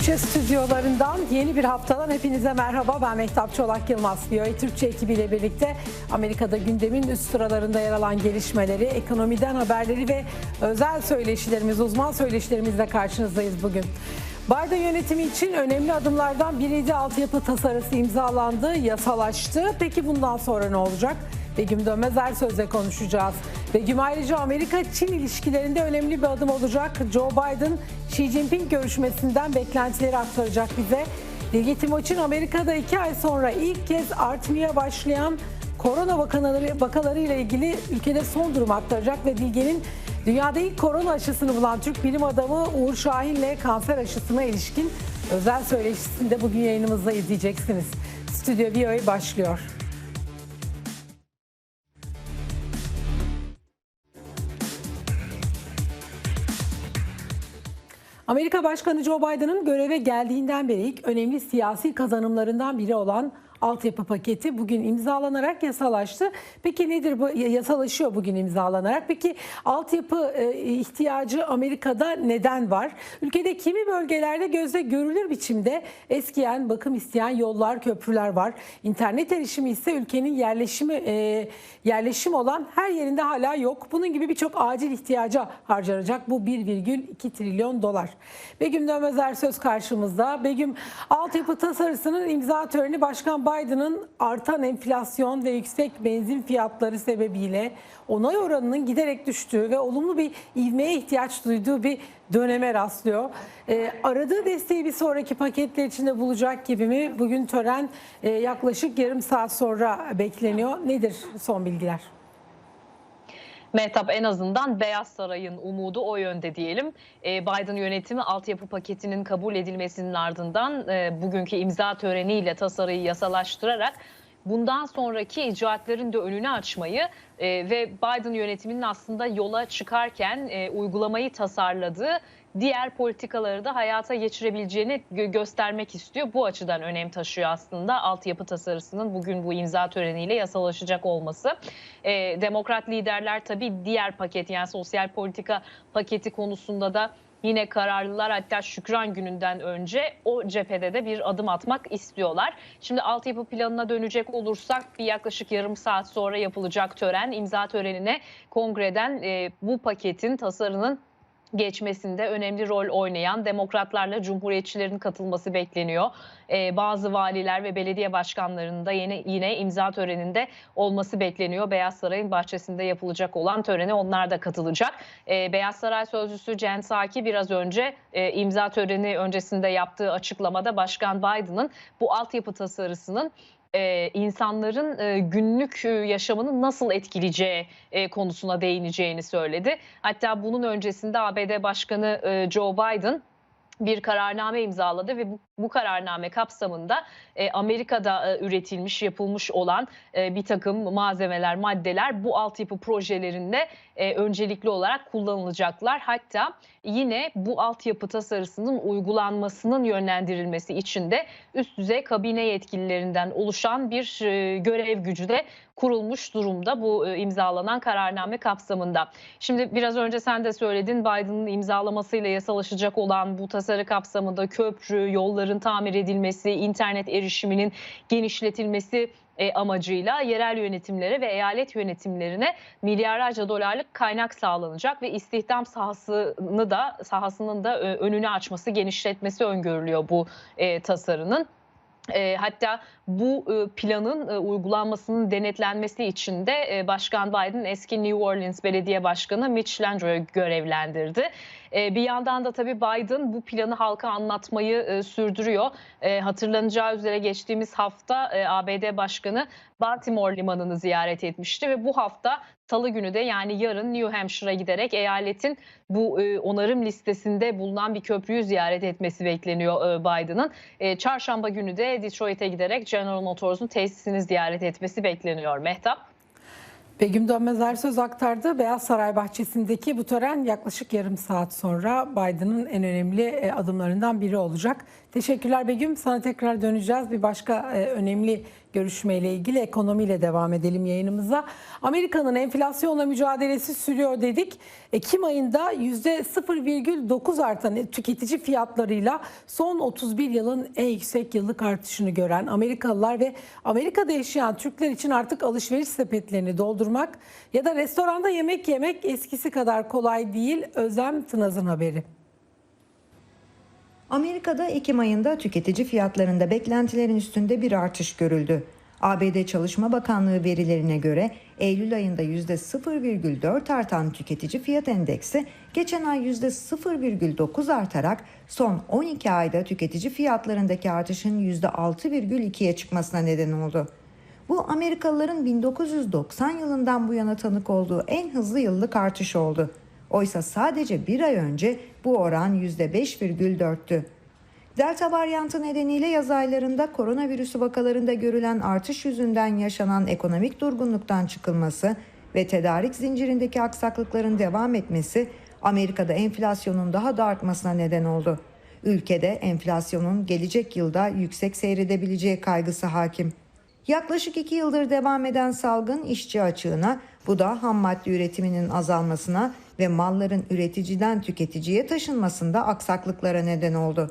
Türkçe stüdyolarından yeni bir haftadan hepinize merhaba. Ben Mehtap Çolak Yılmaz. VOA Türkçe ekibiyle birlikte Amerika'da gündemin üst sıralarında yer alan gelişmeleri, ekonomiden haberleri ve özel söyleşilerimiz, uzman söyleşilerimizle karşınızdayız bugün. Biden yönetimi için önemli adımlardan biriydi. Altyapı tasarısı imzalandı, yasalaştı. Peki bundan sonra ne olacak? Begüm Dönmez Ersöz'le konuşacağız. Begüm ayrıca Amerika-Çin ilişkilerinde önemli bir adım olacak. Joe Biden, Xi Jinping görüşmesinden beklentileri aktaracak bize. Bilge Timoçin Amerika'da iki ay sonra ilk kez artmaya başlayan korona vakaları, vakalarıyla ilgili ülkede son durum aktaracak ve Bilge'nin dünyada ilk korona aşısını bulan Türk bilim adamı Uğur Şahin'le kanser aşısına ilişkin özel söyleşisini de bugün yayınımızda izleyeceksiniz. Stüdyo VOA başlıyor. Amerika Başkanı Joe Biden'ın göreve geldiğinden beri ilk önemli siyasi kazanımlarından biri olan altyapı paketi bugün imzalanarak yasalaştı. Peki nedir bu yasalaşıyor bugün imzalanarak? Peki altyapı e, ihtiyacı Amerika'da neden var? Ülkede kimi bölgelerde gözle görülür biçimde eskiyen, bakım isteyen yollar, köprüler var. İnternet erişimi ise ülkenin yerleşimi e, yerleşim olan her yerinde hala yok. Bunun gibi birçok acil ihtiyaca harcanacak bu 1,2 trilyon dolar. Begüm Dönmezer söz karşımızda. Begüm altyapı tasarısının imza töreni Başkan Biden'ın artan enflasyon ve yüksek benzin fiyatları sebebiyle onay oranının giderek düştüğü ve olumlu bir ivmeye ihtiyaç duyduğu bir döneme rastlıyor. Ee, aradığı desteği bir sonraki paketler içinde bulacak gibi mi? Bugün tören e, yaklaşık yarım saat sonra bekleniyor. Nedir son bilgiler? Mehtap en azından Beyaz Saray'ın umudu o yönde diyelim. Ee, Biden yönetimi altyapı paketinin kabul edilmesinin ardından e, bugünkü imza töreniyle tasarıyı yasalaştırarak bundan sonraki icraatların da önünü açmayı e, ve Biden yönetiminin aslında yola çıkarken e, uygulamayı tasarladığı diğer politikaları da hayata geçirebileceğini gö- göstermek istiyor. Bu açıdan önem taşıyor aslında altyapı tasarısının bugün bu imza töreniyle yasalaşacak olması. E, Demokrat liderler tabii diğer paket yani sosyal politika paketi konusunda da yine kararlılar hatta Şükran gününden önce o cephede de bir adım atmak istiyorlar. Şimdi altyapı planına dönecek olursak bir yaklaşık yarım saat sonra yapılacak tören imza törenine kongreden e, bu paketin tasarının geçmesinde önemli rol oynayan demokratlarla cumhuriyetçilerin katılması bekleniyor. Ee, bazı valiler ve belediye başkanlarının da yine, yine imza töreninde olması bekleniyor. Beyaz Saray'ın bahçesinde yapılacak olan törene onlar da katılacak. Ee, Beyaz Saray sözcüsü Jen Psaki biraz önce e, imza töreni öncesinde yaptığı açıklamada Başkan Biden'ın bu altyapı tasarısının e, insanların e, günlük e, yaşamını nasıl etkileyeceği e, konusuna değineceğini söyledi. Hatta bunun öncesinde ABD Başkanı e, Joe Biden bir kararname imzaladı ve bu, bu kararname kapsamında e, Amerika'da e, üretilmiş, yapılmış olan e, bir takım malzemeler, maddeler bu altyapı projelerinde e, öncelikli olarak kullanılacaklar. Hatta yine bu altyapı tasarısının uygulanmasının yönlendirilmesi için de üst düzey kabine yetkililerinden oluşan bir e, görev gücü de kurulmuş durumda bu e, imzalanan kararname kapsamında. Şimdi biraz önce sen de söyledin Biden'ın imzalamasıyla yasalaşacak olan bu tasarı kapsamında köprü, yolların tamir edilmesi, internet erişiminin genişletilmesi e, amacıyla yerel yönetimlere ve eyalet yönetimlerine milyarlarca dolarlık kaynak sağlanacak ve istihdam sahasını da sahasının da e, önünü açması, genişletmesi öngörülüyor bu e, tasarının. E, hatta bu planın uygulanmasının denetlenmesi için de Başkan Biden eski New Orleans Belediye Başkanı Mitch Landrieu'yu görevlendirdi. E, bir yandan da tabii Biden bu planı halka anlatmayı e, sürdürüyor. E, hatırlanacağı üzere geçtiğimiz hafta e, ABD Başkanı Baltimore limanını ziyaret etmişti ve bu hafta Salı günü de yani yarın New Hampshire'a giderek eyaletin bu e, onarım listesinde bulunan bir köprüyü ziyaret etmesi bekleniyor e, Biden'ın. Çarşamba günü de Detroit'e giderek General Motors'un tesisini ziyaret etmesi bekleniyor Mehtap. Begüm Dönmez Ersöz aktardı. Beyaz Saray bahçesindeki bu tören yaklaşık yarım saat sonra Biden'ın en önemli e, adımlarından biri olacak. Teşekkürler Begüm. Sana tekrar döneceğiz. Bir başka e, önemli görüşmeyle ilgili ekonomiyle devam edelim yayınımıza. Amerika'nın enflasyonla mücadelesi sürüyor dedik. Ekim ayında %0,9 artan tüketici fiyatlarıyla son 31 yılın en yüksek yıllık artışını gören Amerikalılar ve Amerika'da yaşayan Türkler için artık alışveriş sepetlerini doldurmak ya da restoranda yemek yemek eskisi kadar kolay değil. Özlem Tınaz'ın haberi. Amerika'da Ekim ayında tüketici fiyatlarında beklentilerin üstünde bir artış görüldü. ABD Çalışma Bakanlığı verilerine göre Eylül ayında %0,4 artan tüketici fiyat endeksi geçen ay %0,9 artarak son 12 ayda tüketici fiyatlarındaki artışın %6,2'ye çıkmasına neden oldu. Bu Amerikalıların 1990 yılından bu yana tanık olduğu en hızlı yıllık artış oldu. Oysa sadece bir ay önce bu oran %5,4'tü. Delta varyantı nedeniyle yaz aylarında koronavirüsü vakalarında görülen artış yüzünden yaşanan ekonomik durgunluktan çıkılması ve tedarik zincirindeki aksaklıkların devam etmesi Amerika'da enflasyonun daha da artmasına neden oldu. Ülkede enflasyonun gelecek yılda yüksek seyredebileceği kaygısı hakim. Yaklaşık iki yıldır devam eden salgın işçi açığına, bu da ham madde üretiminin azalmasına ve malların üreticiden tüketiciye taşınmasında aksaklıklara neden oldu.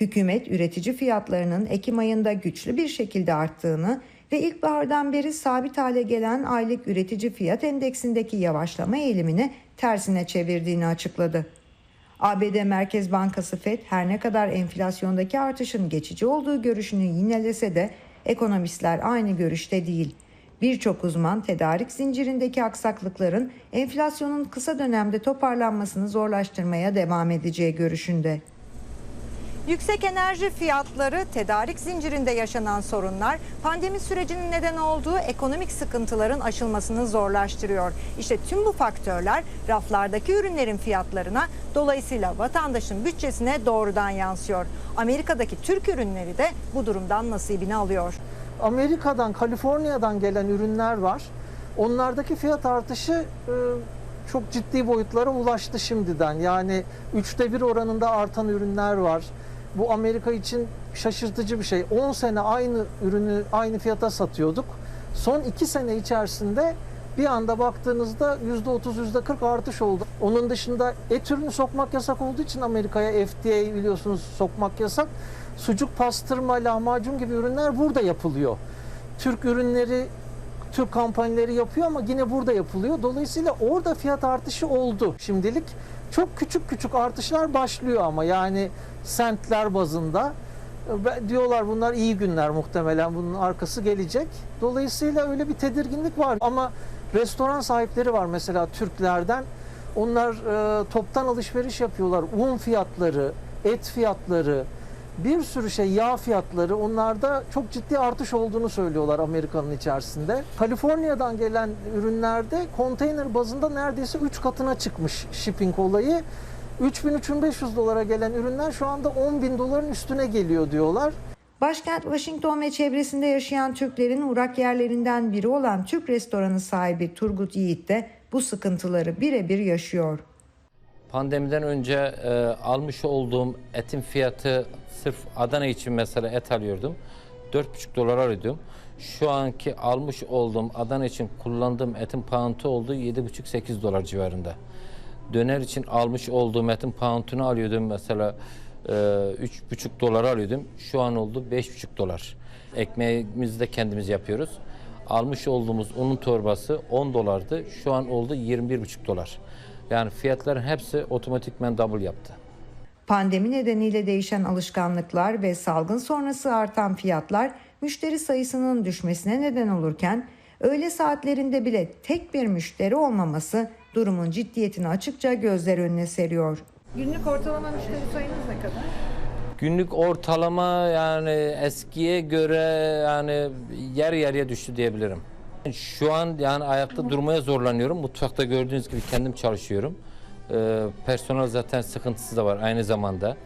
Hükümet üretici fiyatlarının Ekim ayında güçlü bir şekilde arttığını ve ilkbahardan beri sabit hale gelen aylık üretici fiyat endeksindeki yavaşlama eğilimini tersine çevirdiğini açıkladı. ABD Merkez Bankası Fed her ne kadar enflasyondaki artışın geçici olduğu görüşünü yinelese de ekonomistler aynı görüşte değil. Birçok uzman tedarik zincirindeki aksaklıkların enflasyonun kısa dönemde toparlanmasını zorlaştırmaya devam edeceği görüşünde. Yüksek enerji fiyatları, tedarik zincirinde yaşanan sorunlar, pandemi sürecinin neden olduğu ekonomik sıkıntıların aşılmasını zorlaştırıyor. İşte tüm bu faktörler raflardaki ürünlerin fiyatlarına, dolayısıyla vatandaşın bütçesine doğrudan yansıyor. Amerika'daki Türk ürünleri de bu durumdan nasibini alıyor. Amerika'dan, Kaliforniya'dan gelen ürünler var. Onlardaki fiyat artışı e, çok ciddi boyutlara ulaştı şimdiden. Yani üçte bir oranında artan ürünler var. Bu Amerika için şaşırtıcı bir şey. 10 sene aynı ürünü aynı fiyata satıyorduk. Son 2 sene içerisinde bir anda baktığınızda %30, %40 artış oldu. Onun dışında et ürünü sokmak yasak olduğu için Amerika'ya FDA biliyorsunuz sokmak yasak. Sucuk, pastırma, lahmacun gibi ürünler burada yapılıyor. Türk ürünleri, Türk kampanyaları yapıyor ama yine burada yapılıyor. Dolayısıyla orada fiyat artışı oldu şimdilik. Çok küçük küçük artışlar başlıyor ama yani sentler bazında. Diyorlar bunlar iyi günler muhtemelen bunun arkası gelecek. Dolayısıyla öyle bir tedirginlik var. Ama restoran sahipleri var mesela Türklerden. Onlar e, toptan alışveriş yapıyorlar. Un fiyatları, et fiyatları, bir sürü şey yağ fiyatları onlarda çok ciddi artış olduğunu söylüyorlar Amerika'nın içerisinde. Kaliforniya'dan gelen ürünlerde konteyner bazında neredeyse 3 katına çıkmış shipping olayı. 3000-3500 dolara gelen ürünler şu anda 10 bin doların üstüne geliyor diyorlar. Başkent Washington ve çevresinde yaşayan Türklerin uğrak yerlerinden biri olan Türk restoranı sahibi Turgut Yiğit de bu sıkıntıları birebir yaşıyor. Pandemiden önce e, almış olduğum etin fiyatı sırf Adana için mesela et alıyordum. 4,5 dolar alıyordum. Şu anki almış olduğum Adana için kullandığım etin pound'u oldu 7,5-8 dolar civarında. Döner için almış olduğum etin pound'unu alıyordum mesela e, 3,5 dolar alıyordum. Şu an oldu 5,5 dolar. Ekmeğimizi de kendimiz yapıyoruz. Almış olduğumuz unun torbası 10 dolardı. Şu an oldu 21,5 dolar. Yani fiyatların hepsi otomatikmen double yaptı. Pandemi nedeniyle değişen alışkanlıklar ve salgın sonrası artan fiyatlar müşteri sayısının düşmesine neden olurken öğle saatlerinde bile tek bir müşteri olmaması durumun ciddiyetini açıkça gözler önüne seriyor. Günlük ortalama müşteri sayınız ne kadar? Günlük ortalama yani eskiye göre yani yer yarıya düştü diyebilirim. Şu an yani ayakta durmaya zorlanıyorum. Mutfakta gördüğünüz gibi kendim çalışıyorum. Ee, personel zaten sıkıntısı da var aynı zamanda.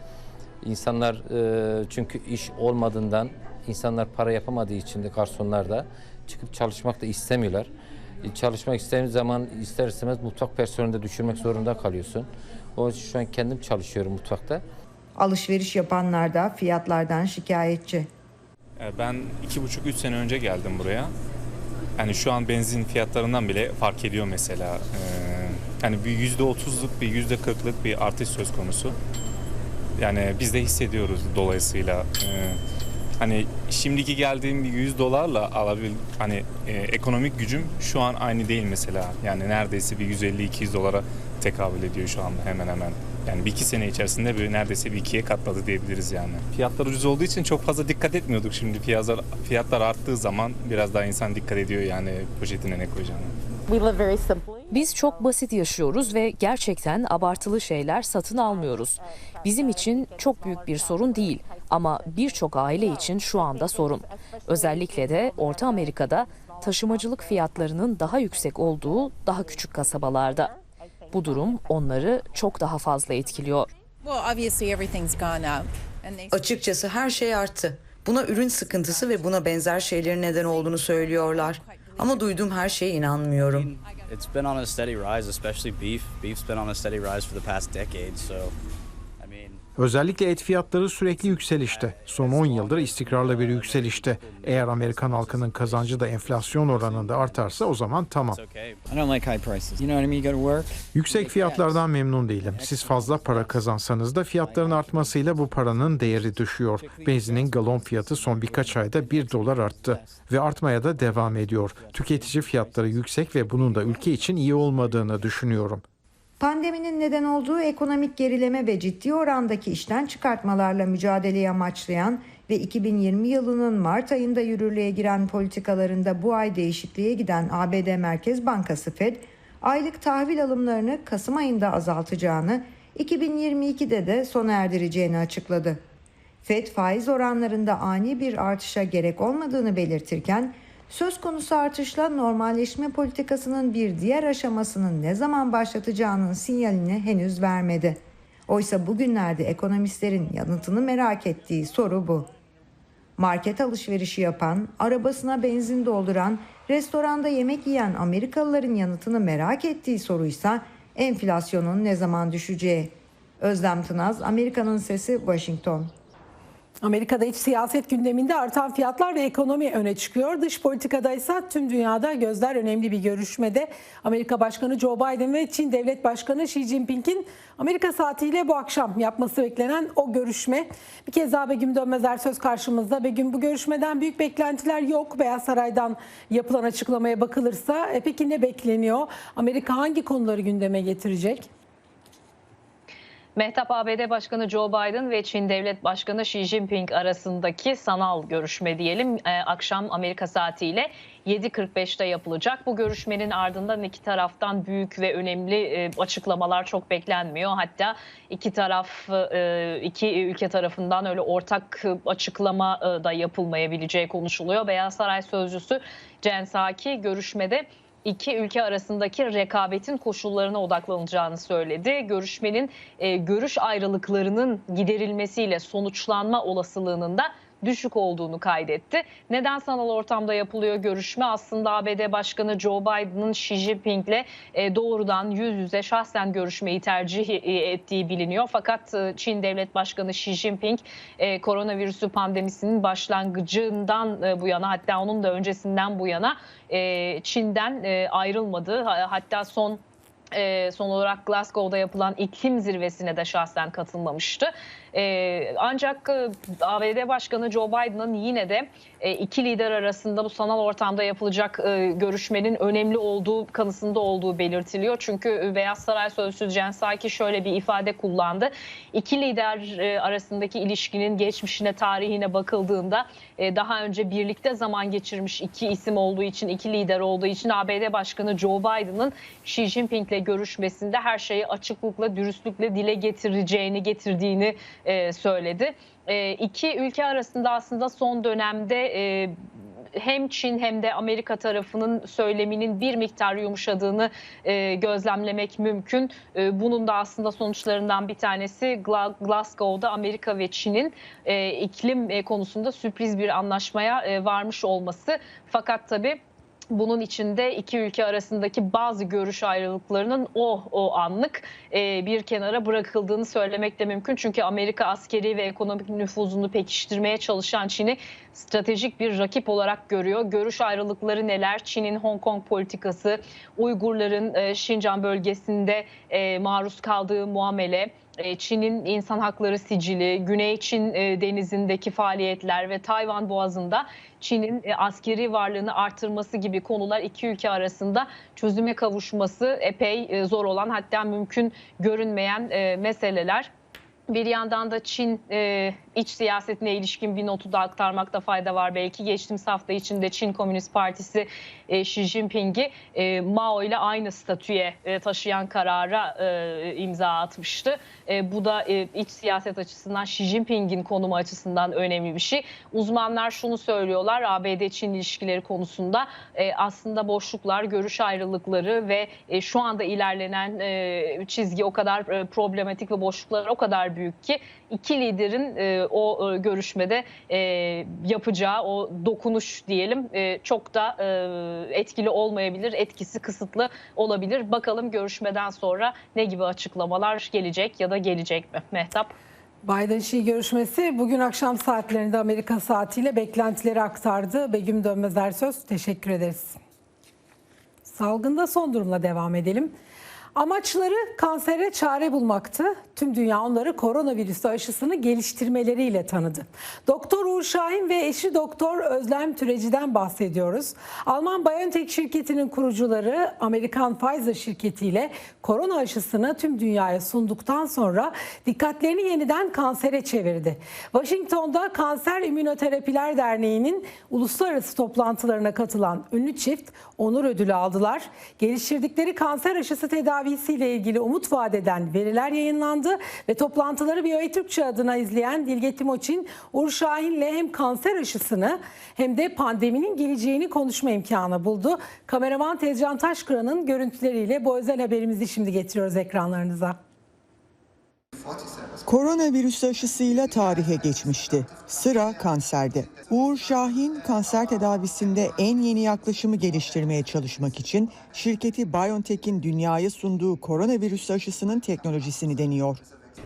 İnsanlar e, çünkü iş olmadığından insanlar para yapamadığı için de garsonlar da çıkıp çalışmak da istemiyorlar. E, çalışmak istediğin zaman ister istemez mutfak personelini de düşürmek zorunda kalıyorsun. O için şu an kendim çalışıyorum mutfakta. Alışveriş yapanlar da fiyatlardan şikayetçi. Ee, Ben iki buçuk üç sene önce geldim buraya. Yani şu an benzin fiyatlarından bile fark ediyor mesela. Ee, Yani bir yüzde otuzluk bir yüzde kırklık bir artış söz konusu. Yani biz de hissediyoruz dolayısıyla. Ee, Hani şimdiki geldiğim bir 100 dolarla alabil hani e, ekonomik gücüm şu an aynı değil mesela. Yani neredeyse bir 150-200 dolara tekabül ediyor şu anda hemen hemen. Yani bir iki sene içerisinde bir neredeyse bir ikiye katladı diyebiliriz yani. Fiyatlar ucuz olduğu için çok fazla dikkat etmiyorduk. Şimdi fiyatlar, fiyatlar arttığı zaman biraz daha insan dikkat ediyor yani poşetine ne koyacağını. Biz çok basit yaşıyoruz ve gerçekten abartılı şeyler satın almıyoruz. Bizim için çok büyük bir sorun değil ama birçok aile için şu anda sorun. Özellikle de Orta Amerika'da taşımacılık fiyatlarının daha yüksek olduğu daha küçük kasabalarda. Bu durum onları çok daha fazla etkiliyor. Açıkçası her şey arttı. Buna ürün sıkıntısı ve buna benzer şeylerin neden olduğunu söylüyorlar. Ama duyduğum her şeye inanmıyorum. It's been on a steady rise, especially beef. Beef's been on a steady rise for the past decade, so Özellikle et fiyatları sürekli yükselişte. Son 10 yıldır istikrarlı bir yükselişte. Eğer Amerikan halkının kazancı da enflasyon oranında artarsa o zaman tamam. Yüksek fiyatlardan memnun değilim. Siz fazla para kazansanız da fiyatların artmasıyla bu paranın değeri düşüyor. Benzinin galon fiyatı son birkaç ayda 1 dolar arttı ve artmaya da devam ediyor. Tüketici fiyatları yüksek ve bunun da ülke için iyi olmadığını düşünüyorum. Pandeminin neden olduğu ekonomik gerileme ve ciddi orandaki işten çıkartmalarla mücadeleyi amaçlayan ve 2020 yılının Mart ayında yürürlüğe giren politikalarında bu ay değişikliğe giden ABD Merkez Bankası Fed, aylık tahvil alımlarını Kasım ayında azaltacağını, 2022'de de sona erdireceğini açıkladı. Fed faiz oranlarında ani bir artışa gerek olmadığını belirtirken, söz konusu artışla normalleşme politikasının bir diğer aşamasının ne zaman başlatacağının sinyalini henüz vermedi. Oysa bugünlerde ekonomistlerin yanıtını merak ettiği soru bu. Market alışverişi yapan, arabasına benzin dolduran, restoranda yemek yiyen Amerikalıların yanıtını merak ettiği soruysa enflasyonun ne zaman düşeceği. Özlem Tınaz, Amerika'nın Sesi, Washington. Amerika'da iç siyaset gündeminde artan fiyatlar ve ekonomi öne çıkıyor. Dış politikada ise tüm dünyada gözler önemli bir görüşmede. Amerika Başkanı Joe Biden ve Çin Devlet Başkanı Xi Jinping'in Amerika saatiyle bu akşam yapması beklenen o görüşme. Bir kez daha Begüm Dönmezer söz karşımızda. Begüm bu görüşmeden büyük beklentiler yok. Beyaz Saray'dan yapılan açıklamaya bakılırsa e peki ne bekleniyor? Amerika hangi konuları gündeme getirecek? Mehtap ABD Başkanı Joe Biden ve Çin Devlet Başkanı Xi Jinping arasındaki sanal görüşme diyelim e, akşam Amerika saatiyle 7.45'te yapılacak. Bu görüşmenin ardından iki taraftan büyük ve önemli e, açıklamalar çok beklenmiyor. Hatta iki taraf e, iki ülke tarafından öyle ortak açıklama da yapılmayabileceği konuşuluyor. Beyaz Saray sözcüsü Jen Psaki görüşmede iki ülke arasındaki rekabetin koşullarına odaklanacağını söyledi. Görüşmenin e, görüş ayrılıklarının giderilmesiyle sonuçlanma olasılığının da düşük olduğunu kaydetti. Neden sanal ortamda yapılıyor görüşme? Aslında ABD Başkanı Joe Biden'ın Xi Jinping'le e, doğrudan yüz yüze şahsen görüşmeyi tercih e, ettiği biliniyor. Fakat e, Çin Devlet Başkanı Xi Jinping koronavirüsü pandemisinin başlangıcından bu yana hatta onun da öncesinden bu yana Çin'den ayrılmadı. Ha- Hatta son son olarak Glasgow'da yapılan iklim zirvesine de şahsen katılmamıştı. E, ancak e, ABD Başkanı Joe Biden'ın yine de e, iki lider arasında bu sanal ortamda yapılacak e, görüşmenin önemli olduğu kanısında olduğu belirtiliyor. Çünkü Beyaz Saray Sözcüsü Jen Psaki şöyle bir ifade kullandı. İki lider arasındaki ilişkinin geçmişine, tarihine bakıldığında daha önce birlikte zaman geçirmiş iki isim olduğu için, iki lider olduğu için ABD Başkanı Joe Biden'ın Xi Jinping'le görüşmesinde her şeyi açıklıkla, dürüstlükle dile getireceğini, getirdiğini e, söyledi. E, iki ülke arasında aslında son dönemde e, hem Çin hem de Amerika tarafının söyleminin bir miktar yumuşadığını e, gözlemlemek mümkün. E, bunun da aslında sonuçlarından bir tanesi Gla- Glasgow'da Amerika ve Çin'in e, iklim e, konusunda sürpriz bir anlaşmaya e, varmış olması. Fakat tabii Bunun içinde iki ülke arasındaki bazı görüş ayrılıklarının o o anlık e, bir kenara bırakıldığını söylemek de mümkün. Çünkü Amerika askeri ve ekonomik nüfuzunu pekiştirmeye çalışan Çin'i stratejik bir rakip olarak görüyor. Görüş ayrılıkları neler? Çin'in Hong Kong politikası, Uygurların e, Şincan bölgesinde e, maruz kaldığı muamele, Çin'in insan hakları sicili, Güney Çin e, denizindeki faaliyetler ve Tayvan Boğazı'nda Çin'in e, askeri varlığını artırması gibi konular iki ülke arasında çözüme kavuşması epey e, zor olan hatta mümkün görünmeyen e, meseleler. Bir yandan da Çin e, iç siyasetine ilişkin bir notu da aktarmakta fayda var belki. Geçtiğimiz hafta içinde Çin Komünist Partisi e, Xi Jinping'i e, Mao ile aynı statüye e, taşıyan karara e, imza atmıştı. E, bu da e, iç siyaset açısından Xi Jinping'in konumu açısından önemli bir şey. Uzmanlar şunu söylüyorlar ABD-Çin ilişkileri konusunda e, aslında boşluklar, görüş ayrılıkları ve e, şu anda ilerlenen e, çizgi o kadar e, problematik ve boşluklar o kadar büyük ki iki liderin e, o e, görüşmede e, yapacağı o dokunuş diyelim e, çok da etkili olmayabilir, etkisi kısıtlı olabilir. Bakalım görüşmeden sonra ne gibi açıklamalar gelecek ya da gelecek mi Mehtap? Biden-Xi görüşmesi bugün akşam saatlerinde Amerika saatiyle beklentileri aktardı. Begüm Dönmez Ersöz teşekkür ederiz. Salgında son durumla devam edelim. Amaçları kansere çare bulmaktı. Tüm dünya onları koronavirüs aşısını geliştirmeleriyle tanıdı. Doktor Uğur Şahin ve eşi Doktor Özlem Türeci'den bahsediyoruz. Alman BioNTech şirketinin kurucuları Amerikan Pfizer şirketiyle korona aşısını tüm dünyaya sunduktan sonra dikkatlerini yeniden kansere çevirdi. Washington'da Kanser İmmünoterapiler Derneği'nin uluslararası toplantılarına katılan ünlü çift onur ödülü aldılar. Geliştirdikleri kanser aşısı tedavisiyle ilgili umut vaat eden veriler yayınlandı ve toplantıları VOA Türkçe adına izleyen Dilge Timoçin, Uğur Şahin'le hem kanser aşısını hem de pandeminin geleceğini konuşma imkanı buldu. Kameraman Tezcan Taşkıran'ın görüntüleriyle bu özel haberimizi şimdi getiriyoruz ekranlarınıza. Koronavirüs aşısıyla tarihe geçmişti. Sıra kanserde. Uğur Şahin kanser tedavisinde en yeni yaklaşımı geliştirmeye çalışmak için şirketi BioNTech'in dünyaya sunduğu koronavirüs aşısının teknolojisini deniyor.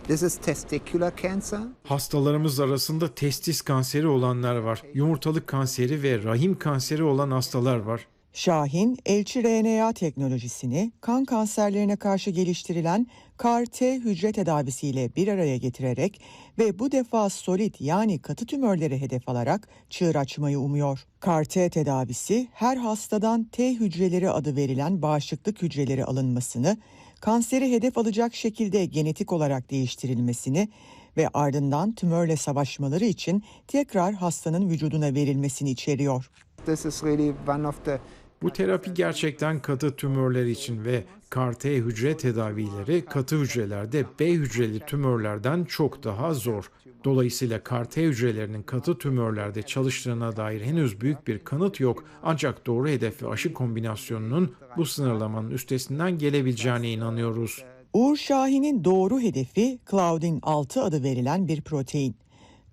This is testicular cancer. Hastalarımız arasında testis kanseri olanlar var. Yumurtalık kanseri ve rahim kanseri olan hastalar var. Şahin, elçi RNA teknolojisini kan kanserlerine karşı geliştirilen CAR-T hücre tedavisiyle bir araya getirerek ve bu defa solit yani katı tümörleri hedef alarak çığır açmayı umuyor. CAR-T tedavisi her hastadan T hücreleri adı verilen bağışıklık hücreleri alınmasını, kanseri hedef alacak şekilde genetik olarak değiştirilmesini ve ardından tümörle savaşmaları için tekrar hastanın vücuduna verilmesini içeriyor. This is really one of the Bu terapi gerçekten katı tümörler için ve CAR-T hücre tedavileri katı hücrelerde B hücreli tümörlerden çok daha zor. Dolayısıyla CAR-T hücrelerinin katı tümörlerde çalıştığına dair henüz büyük bir kanıt yok. Ancak doğru hedef ve aşı kombinasyonunun bu sınırlamanın üstesinden gelebileceğine inanıyoruz. Uğur Şahin'in doğru hedefi Claudin 6 adı verilen bir protein.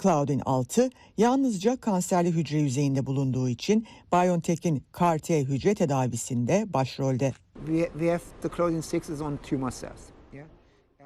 Claudin 6 yalnızca kanserli hücre yüzeyinde bulunduğu için BioNTech'in CAR-T hücre tedavisinde başrolde. Claudin 6 is on tumor cells. Yeah.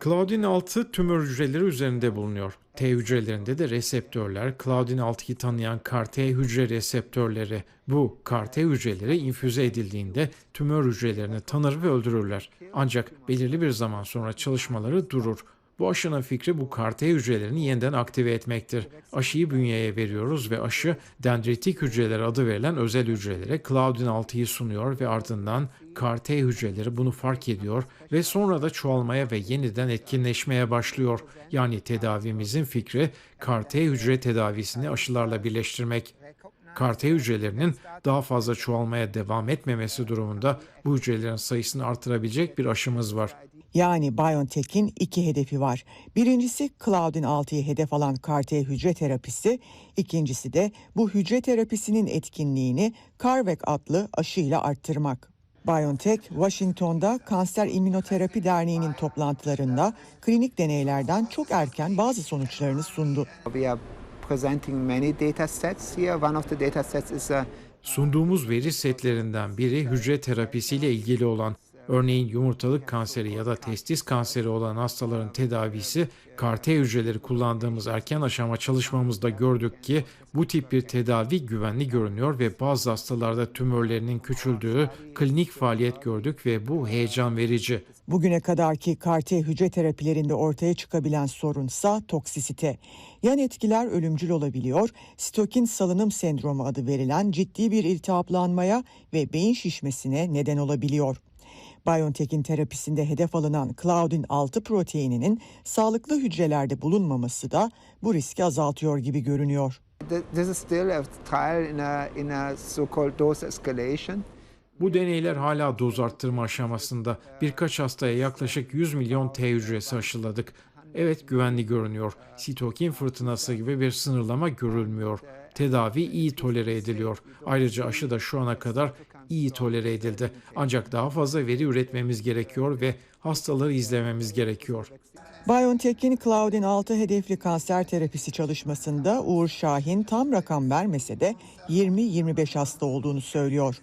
Claudin 6 tümör hücreleri üzerinde bulunuyor. T hücrelerinde de reseptörler, Claudin 6'yı tanıyan CAR-T hücre reseptörleri. Bu CAR-T hücreleri infüze edildiğinde tümör hücrelerini tanır ve öldürürler. Ancak belirli bir zaman sonra çalışmaları durur. Bu aşının fikri bu CAR-T hücrelerini yeniden aktive etmektir. Aşıyı bünyeye veriyoruz ve aşı dendritik hücreler adı verilen özel hücrelere Claudin 6'yı sunuyor ve ardından CAR-T hücreleri bunu fark ediyor ve sonra da çoğalmaya ve yeniden etkinleşmeye başlıyor. Yani tedavimizin fikri CAR-T hücre tedavisini aşılarla birleştirmek. CAR-T hücrelerinin daha fazla çoğalmaya devam etmemesi durumunda bu hücrelerin sayısını artırabilecek bir aşımız var. Yani BioNTech'in iki hedefi var. Birincisi Claudin 6'yı hedef alan CAR-T hücre terapisi, ikincisi de bu hücre terapisinin etkinliğini CARVAC adlı aşıyla arttırmak. BioNTech, Washington'da Kanser İmmünoterapi Derneği'nin toplantılarında klinik deneylerden çok erken bazı sonuçlarını sundu. Sunduğumuz veri setlerinden biri hücre terapisiyle ilgili olan Örneğin yumurtalık kanseri ya da testis kanseri olan hastaların tedavisi CAR-T hücreleri kullandığımız erken aşama çalışmamızda gördük ki bu tip bir tedavi güvenli görünüyor ve bazı hastalarda tümörlerinin küçüldüğü klinik faaliyet gördük ve bu heyecan verici. Bugüne kadarki CAR-T hücre terapilerinde ortaya çıkabilen sorunsa toksisite. Yan etkiler ölümcül olabiliyor, sitokin salınım sendromu adı verilen ciddi bir iltihaplanmaya ve beyin şişmesine neden olabiliyor. BioNTech'in terapisinde hedef alınan Claudin 6 proteininin sağlıklı hücrelerde bulunmaması da bu riski azaltıyor gibi görünüyor. Th- This is still a trial in a, in a so-called dose escalation. Bu deneyler hala doz arttırma aşamasında. Birkaç hastaya yaklaşık 100 milyon T hücresi aşıladık. Evet güvenli görünüyor. Sitokin fırtınası gibi bir sınırlama görülmüyor. Tedavi iyi tolere ediliyor. Ayrıca aşı da şu ana kadar iyi tolere edildi. Ancak daha fazla veri üretmemiz gerekiyor ve hastaları izlememiz gerekiyor. BioNTech'in Claudin 6 hedefli kanser terapisi çalışmasında Uğur Şahin tam rakam vermese de 20-25 hasta olduğunu söylüyor.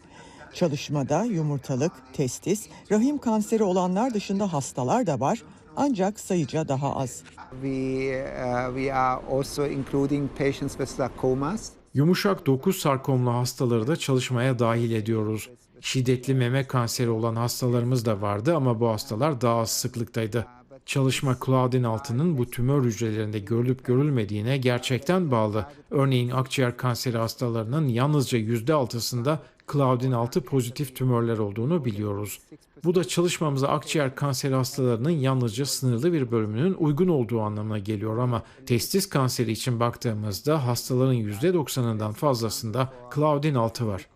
Çalışmada yumurtalık, testis, rahim kanseri olanlar dışında hastalar da var ancak sayıca daha az. We, uh, we are also including patients with sarcomas. Yumuşak doku sarkomlu hastaları da çalışmaya dahil ediyoruz. Şiddetli meme kanseri olan hastalarımız da vardı ama bu hastalar daha az sıklıktaydı. Çalışma Claudin 6'nın bu tümör hücrelerinde görülüp görülmediğine gerçekten bağlı. Örneğin akciğer kanseri hastalarının yalnızca %6'sında Claudin 6 pozitif tümörler olduğunu biliyoruz. Bu da çalışmamıza akciğer kanseri hastalarının yalnızca sınırlı bir bölümünün uygun olduğu anlamına geliyor ama testis kanseri için baktığımızda hastaların %90'ından fazlasında Claudin 6 var.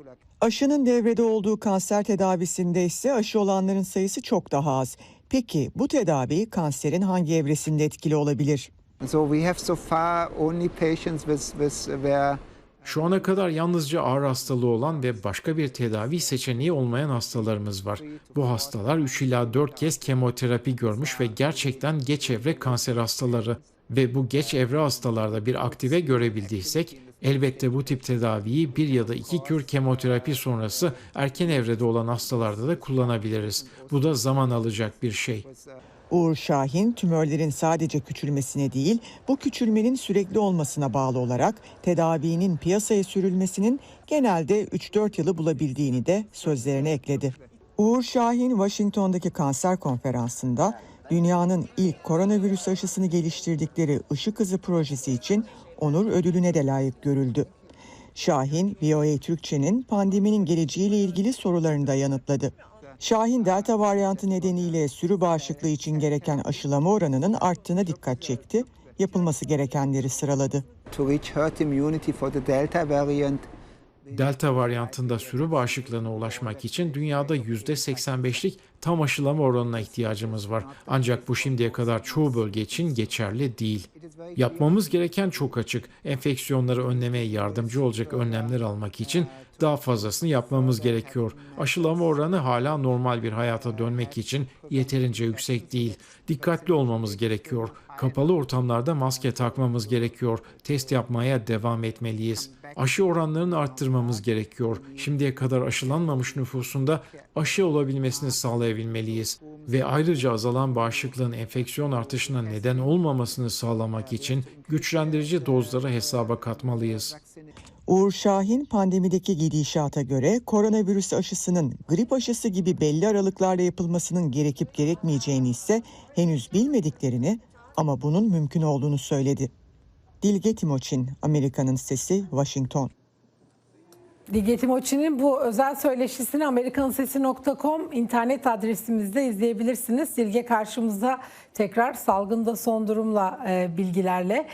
Aşının devrede olduğu kanser tedavisinde ise aşı olanların sayısı çok daha az. Peki bu tedavi kanserin hangi evresinde etkili olabilir? So we have so far only patients with, with where Şu ana kadar yalnızca ağır hastalığı olan ve başka bir tedavi seçeneği olmayan hastalarımız var. Bu hastalar 3 ila 4 kez kemoterapi görmüş ve gerçekten geç evre kanser hastaları ve bu geç evre hastalarda bir aktive görebildiysek elbette bu tip tedaviyi bir ya da iki kür kemoterapi sonrası erken evrede olan hastalarda da kullanabiliriz. Bu da zaman alacak bir şey. Uğur Şahin tümörlerin sadece küçülmesine değil, bu küçülmenin sürekli olmasına bağlı olarak tedavinin piyasaya sürülmesinin genelde 3-4 yılı bulabildiğini de sözlerine ekledi. Uğur Şahin Washington'daki kanser konferansında dünyanın ilk koronavirüs aşısını geliştirdikleri Işık Hızı projesi için onur ödülüne de layık görüldü. Şahin, VOA Türkçe'nin pandeminin geleceğiyle ilgili sorularını da yanıtladı. Şahin delta varyantı nedeniyle sürü bağışıklığı için gereken aşılama oranının arttığına dikkat çekti, yapılması gerekenleri sıraladı. Delta varyantında sürü bağışıklığına ulaşmak için dünyada %85'lik tam aşılama oranına ihtiyacımız var. Ancak bu şimdiye kadar çoğu bölge için geçerli değil. Yapmamız gereken çok açık. Enfeksiyonları önlemeye yardımcı olacak önlemler almak için daha fazlasını yapmamız gerekiyor. Aşılama oranı hala normal bir hayata dönmek için yeterince yüksek değil. Dikkatli olmamız gerekiyor. Kapalı ortamlarda maske takmamız gerekiyor. Test yapmaya devam etmeliyiz. Aşı oranlarını arttırmamız gerekiyor. Şimdiye kadar aşılanmamış nüfusunda aşı olabilmesini sağlayabilmeliyiz. Ve ayrıca azalan bağışıklığın enfeksiyon artışına neden olmamasını sağlamak için güçlendirici dozları hesaba katmalıyız. Uğur Şahin pandemideki gidişata göre koronavirüs aşısının grip aşısı gibi belli aralıklarla yapılmasının gerekip gerekmeyeceğini ise henüz bilmediklerini ama bunun mümkün olduğunu söyledi. Dilge Timoçin, Amerika'nın Sesi, Washington. Dilge Timoçin'in bu özel söyleşisini amerikansesi.com internet adresimizde izleyebilirsiniz. Dilge karşımızda tekrar salgında son durumla e, bilgilerle.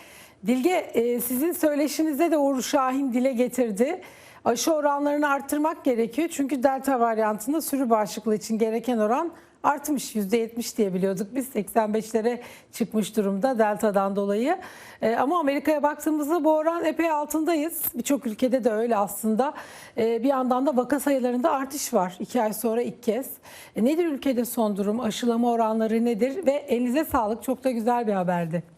Dilge e, sizin söyleşinizde de Uğur Şahin dile getirdi. Aşı oranlarını arttırmak gerekiyor. Çünkü delta varyantında sürü bağışıklığı için gereken oran artmış. %70 diye biliyorduk biz 85'lere çıkmış durumda delta'dan dolayı. Ee, ama Amerika'ya baktığımızda bu oran epey altındayız. Birçok ülkede de öyle aslında. Ee, bir yandan da vaka sayılarında artış var. İki ay sonra ilk kez. E, nedir ülkede son durum? Aşılama oranları nedir? Ve elinize sağlık. Çok da güzel bir haberdi.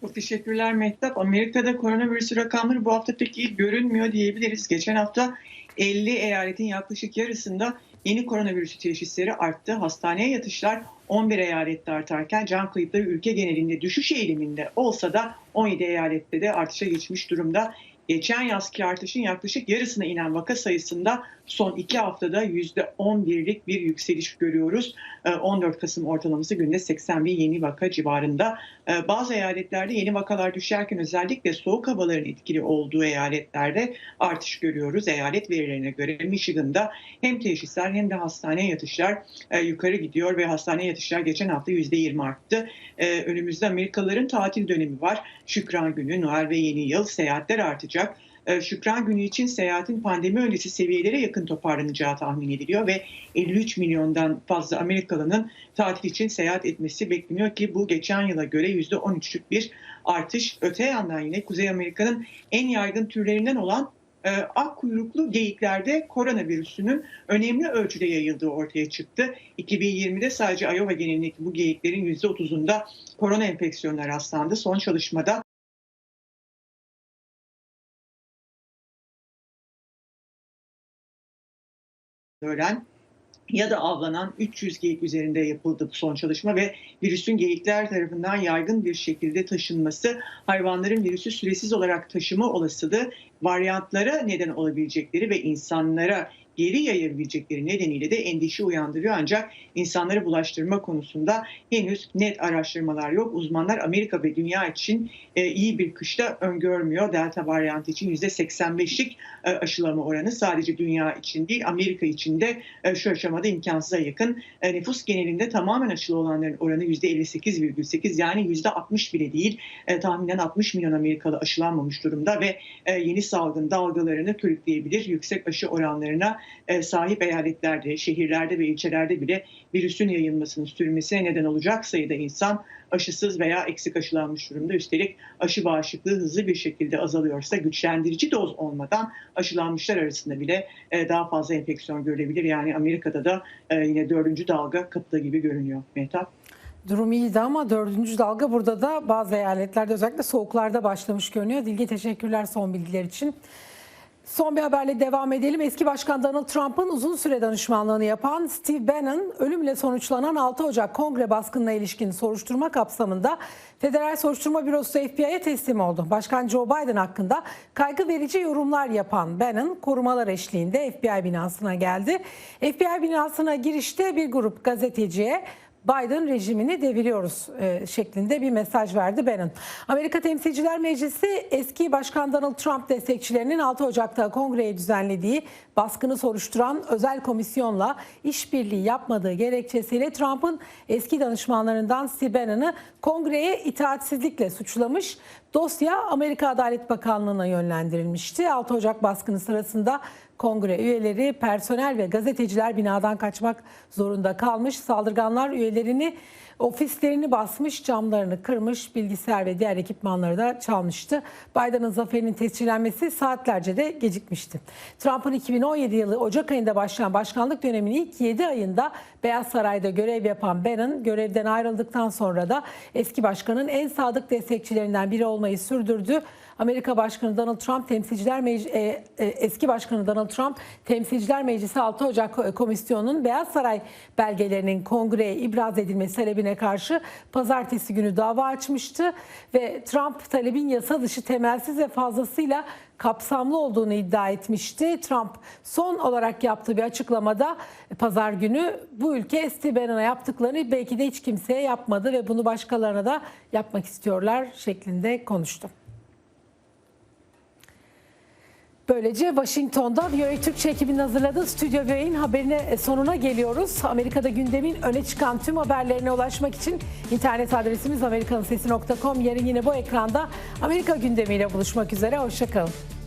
Çok teşekkürler Mehtap. Amerika'da koronavirüs rakamları bu hafta pek iyi görünmüyor diyebiliriz. Geçen hafta 50 eyaletin yaklaşık yarısında yeni koronavirüs teşhisleri arttı. Hastaneye yatışlar 11 eyalette artarken can kayıpları ülke genelinde düşüş eğiliminde olsa da 17 eyalette de artışa geçmiş durumda. Geçen yazki artışın yaklaşık yarısına inen vaka sayısında son iki haftada %11'lik bir yükseliş görüyoruz. Ee, 14 Kasım ortalaması günde 80 bin yeni vaka civarında. Ee, Bazı eyaletlerde yeni vakalar düşerken özellikle soğuk havaların etkili olduğu eyaletlerde artış görüyoruz. Eyalet verilerine göre Michigan'da hem teşhisler hem de hastaneye yatışlar e, yukarı gidiyor ve hastaneye yatışlar geçen hafta %20 arttı. Ee, Önümüzde Amerikalıların tatil dönemi var. Şükran günü, Noel ve Yeni Yıl seyahatler artacak. Ee, Şükran günü için seyahatin pandemi öncesi seviyelere yakın toparlanacağı tahmin ediliyor ve 53 milyondan fazla Amerikalının tatil için seyahat etmesi bekleniyor ki bu geçen yıla göre %13'lük bir artış. Öte yandan yine Kuzey Amerika'nın en yaygın türlerinden olan e, ak kuyruklu geyiklerde koronavirüsünün önemli ölçüde yayıldığı ortaya çıktı. 2020'de sadece Iowa genelindeki bu geyiklerin %30'unda korona enfeksiyonuna rastlandı. Son çalışmada ölen ya da avlanan 300 geyik üzerinde yapıldı bu son çalışma ve virüsün geyikler tarafından yaygın bir şekilde taşınması hayvanların virüsü süresiz olarak taşıma olasılığı varyantlara neden olabilecekleri ve insanlara geri yayabilecekleri nedeniyle de endişe uyandırıyor ancak insanları bulaştırma konusunda henüz net araştırmalar yok. Uzmanlar Amerika ve dünya için e, iyi bir kışta öngörmüyor. Delta varyantı için %85'lik e, aşılama oranı sadece dünya için değil Amerika için de e, şu aşamada imkansıza yakın. Nüfus genelinde tamamen aşılı olanların oranı %58,8 yani %60 bile değil. Tahminen 60 milyon Amerikalı aşılanmamış durumda ve yeni salgın dalgalarını körükleyebilir. Yüksek aşı oranlarına sahip eyaletlerde, şehirlerde ve ilçelerde bile virüsün yayılmasının sürmesine neden olacak sayıda insan aşısız veya eksik aşılanmış durumda. Üstelik aşı bağışıklığı hızlı bir şekilde azalıyorsa güçlendirici doz olmadan aşılanmışlar arasında bile e, daha fazla enfeksiyon görülebilir. Yani Amerika'da da e, yine dördüncü dalga kapıda gibi görünüyor Mehtap. Durum iyiydi ama dördüncü dalga burada da bazı eyaletlerde özellikle soğuklarda başlamış görünüyor. Dilge teşekkürler son bilgiler için. Son bir haberle devam edelim. Eski Başkan Donald Trump'ın uzun süre danışmanlığını yapan Steve Bannon, ölümle sonuçlanan 6 Ocak Kongre baskınına ilişkin soruşturma kapsamında Federal Soruşturma Bürosu FBI'ye teslim oldu. Başkan Joe Biden hakkında kaygı verici yorumlar yapan Bannon, korumalar eşliğinde FBI binasına geldi. FBI binasına girişte bir grup gazeteciye Biden rejimini deviriyoruz e, şeklinde bir mesaj verdi Bannon. Amerika Temsilciler Meclisi eski Başkan Donald Trump destekçilerinin 6 Ocak'ta kongreye düzenlediği baskını soruşturan özel komisyonla işbirliği yapmadığı gerekçesiyle Trump'ın eski danışmanlarından Steve Bannon'ı kongreye itaatsizlikle suçlamış. Dosya Amerika Adalet Bakanlığı'na yönlendirilmişti. 6 Ocak baskını sırasında kongre üyeleri, personel ve gazeteciler binadan kaçmak zorunda kalmış. Saldırganlar üyelerini ofislerini basmış, camlarını kırmış, bilgisayar ve diğer ekipmanları da çalmıştı. Biden'ın zaferinin tescillenmesi saatlerce de gecikmişti. Trump'ın 2017 yılı Ocak ayında başlayan başkanlık döneminin ilk 7 ayında Beyaz Saray'da görev yapan Bannon görevden ayrıldıktan sonra da eski başkanın en sadık destekçilerinden biri olmayı sürdürdü. Amerika Başkanı Donald Trump Temsilciler Meclisi e, e, eski Başkanı Donald Trump Temsilciler Meclisi 6 Ocak Komisyonu'nun Beyaz Saray belgelerinin kongreye ibraz edilmesi talebine karşı pazartesi günü dava açmıştı ve Trump talebin yasa dışı temelsiz ve fazlasıyla kapsamlı olduğunu iddia etmişti. Trump son olarak yaptığı bir açıklamada pazar günü bu ülke Steve yaptıklarını belki de hiç kimseye yapmadı ve bunu başkalarına da yapmak istiyorlar şeklinde konuştu. Böylece Washington'da VOA Türkçe ekibinin hazırladığı Stüdyo VOA'nin haberine sonuna geliyoruz. Amerika'da gündemin öne çıkan tüm haberlerine ulaşmak için internet adresimiz amerikansesi.com. Yarın yine bu ekranda Amerika gündemiyle buluşmak üzere. Hoşçakalın.